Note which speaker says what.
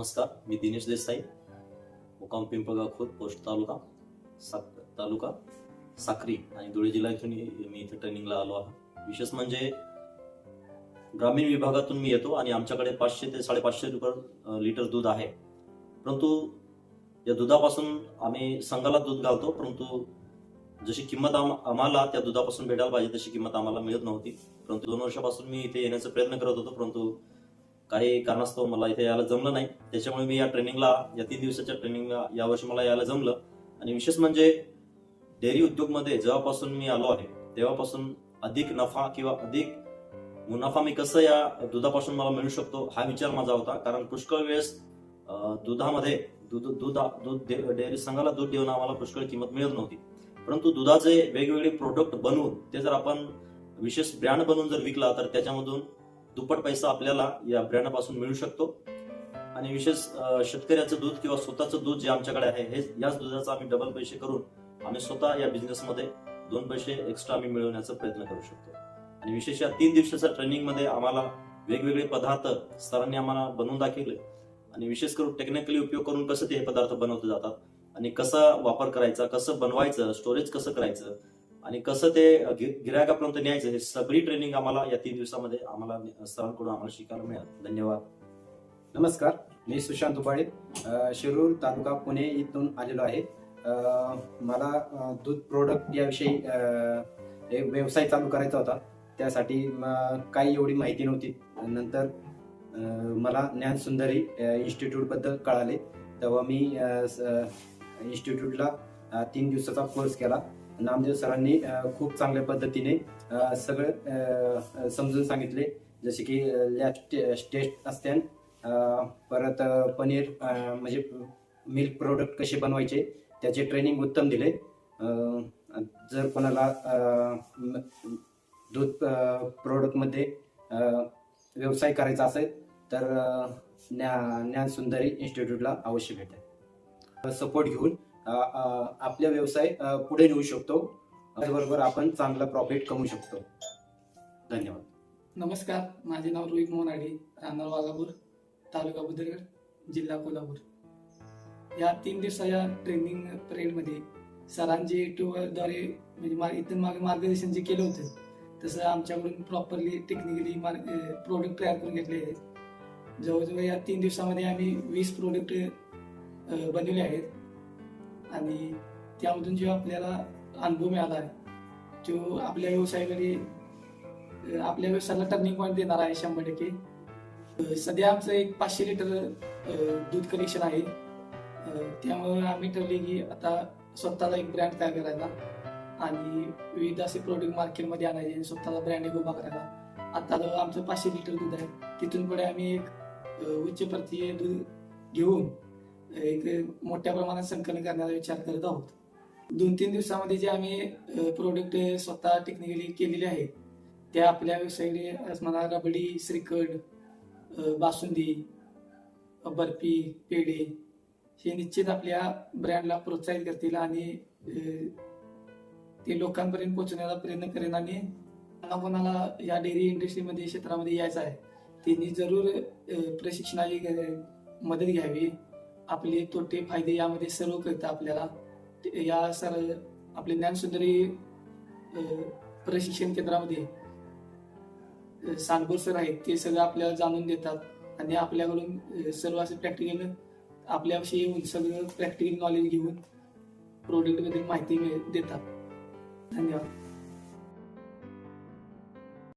Speaker 1: नमस्कार मी दिनेश देसाई मुकाम पिंपळगाव खुर्द पोस्ट तालुका साक तालुका साक्री आणि धुळे जिल्हा इथून मी इथे ट्रेनिंगला आलो आहे. विशेष म्हणजे ग्रामीण विभागातून मी येतो आणि आमच्याकडे पाचशे ते साडेपाचशे रुपये लिटर दूध आहे. परंतु या दुधापासून आम्ही संघाला दूध घालतो परंतु जशी किंमत आम आम्हाला त्या दुधापासून भेटायला पाहिजे तशी किंमत आम्हाला मिळत नव्हती. परंतु दोन वर्षापासून मी इथे येण्याचा प्रयत्न करत होतो परंतु काही कारणास्तव मला इथे यायला जमलं नाही. त्याच्यामुळे मी या ट्रेनिंगला या तीन दिवसाच्या ट्रेनिंगला यावर्षी मला यायला जमलं. आणि विशेष म्हणजे डेअरी उद्योगमध्ये जेव्हापासून मी आलो आहे तेव्हापासून अधिक नफा किंवा अधिक मुनाफा मी कसं या दुधापासून मला मिळू शकतो हा विचार माझा होता. कारण पुष्कळ वेळेस दुधामध्ये दूध दूध दूध डेअरी संघाला दूध देऊन आम्हाला पुष्कळ किंमत मिळत नव्हती. परंतु दुधाचे वेगवेगळे प्रोडक्ट बनवून ते जर आपण विशेष ब्रँड बनवून जर विकला तर त्याच्यामधून दुप्पट पैसा आपल्याला या ब्रँडापासून मिळू शकतो. आणि विशेष शेतकऱ्याचं दूध किंवा स्वतःचं दूध जे आमच्याकडे आहे हे याच दुधाचा आम्ही डबल पैसे करून आम्ही स्वतः या बिझनेसमध्ये दोन पैसे एक्स्ट्रा आम्ही मिळवण्याचा प्रयत्न करू शकतो. आणि विशेष या तीन दिवसाच्या ट्रेनिंगमध्ये आम्हाला वेगवेगळे पदार्थ सरांनी आम्हाला बनवून दाखवले. आणि विशेष करून टेक्निकली उपयोग करून कसं ते हे पदार्थ बनवले जातात आणि कसा वापर करायचा कसं बनवायचं स्टोरेज कसं करायचं आणि कसं ते गि- गिरायकापर्यंत न्यायचं हे सगळी ट्रेनिंग आम्हाला या तीन दिवसामध्ये आम्हाला सरांकडून आम्हाला शिकायला मिळालं. धन्यवाद.
Speaker 2: नमस्कार मी सुशांत उपाळे शिरूर तालुका पुणे इथून आलेलो आहे. मला दूध प्रोडक्ट याविषयी एक व्यवसाय चालू करायचा होता. त्यासाठी काही एवढी माहिती नव्हती. नंतर मला ज्ञान सुंदरी इन्स्टिट्यूटबद्दल कळाले. तेव्हा मी स- इन्स्टिट्यूटला तीन दिवसाचा कोर्स केला. नामदेव सरांनी खूप चांगल्या पद्धतीने सगळं समजून सांगितले. जसे की लॅब टेस्ट असते परत पनीर म्हणजे मिल्क प्रोडक्ट कसे बनवायचे त्याचे ट्रेनिंग उत्तम दिले. जर कोणाला दूध प्रोडक्टमध्ये व्यवसाय करायचा असेल तर अ, ज्ञान सुंदरी इन्स्टिट्यूटला अवश्य भेटेल. सपोर्ट घेऊन आपला व्यवसाय पुढे नेऊ शकतो. त्याचबरोबर आपण चांगला प्रॉफिट कमवू शकतो. धन्यवाद.
Speaker 3: नमस्कार. माझे नाव रोहित मोनाडे राहणार वाघापूर तालुका बुद्रगड जिल्हा कोल्हापूर. या तीन दिवसाच्या ट्रेनिंग पिरियडमध्ये सरांचे युट्यूबद्वारे म्हणजे मा इथून मागे मार्गदर्शन जे केलं होतं तसं आमच्याकडून प्रॉपरली टेक्निकली मार्ग प्रोडक्ट तयार करून घेतले आहेत. जवळजवळ या तीन दिवसामध्ये आम्ही वीस प्रोडक्ट बनवले आहेत. आणि त्यामधून जो आपल्याला अनुभव मिळाला आहे जो आपल्या व्यवसायाकडे आपल्या व्यवसायाला टर्निंग पॉईंट देणार आहे शंभर टक्के. सध्या आमचं एक पाचशे लिटर दूध कलेक्शन आहे. त्यामुळे आम्ही ठरले की आता स्वतःला एक ब्रँड तयार करायला आणि विविध असे प्रोडक्ट मार्केटमध्ये आणायचे आणि ब्रँड एक उभा करायला. आता आमचं पाचशे लिटर दूध आहे. तिथून पुढे आम्ही एक उच्च प्रतीय दूध घेऊन एक मोठ्या प्रमाणात संकलन करण्याचा विचार करत आहोत. दोन तीन दिवसामध्ये जे आम्ही प्रोडक्ट स्वतः टेक्निकली केलेले आहेत त्या आपल्या व्यवसायाकडे म्हणा रबडी श्रीखंड बासुंदी बर्फी पेढे हे निश्चित आपल्या ब्रँडला प्रोत्साहित करतील आणि ते लोकांपर्यंत पोहोचण्याचा प्रयत्न करेन आणि कोणाला या डेअरी इंडस्ट्रीमध्ये क्षेत्रामध्ये यायचं आहे. त्यांनी जरूर प्रशिक्षणाची मदत घ्यावी. आपले तोटे फायदे यामध्ये सर्व कळतं आपल्याला. ते- या सर आपले ज्ञानसुंदरी प्रशिक्षण केंद्रामध्ये अ, सर आहेत ते सगळं आपल्याला जाणून देतात. आणि आपल्याकडून सर्व असं प्रॅक्टिकल आपल्याविषयी येऊन सगळं प्रॅक्टिकल नॉलेज घेऊन प्रोडक्टबद्दल माहिती मिळ- देतात. धन्यवाद.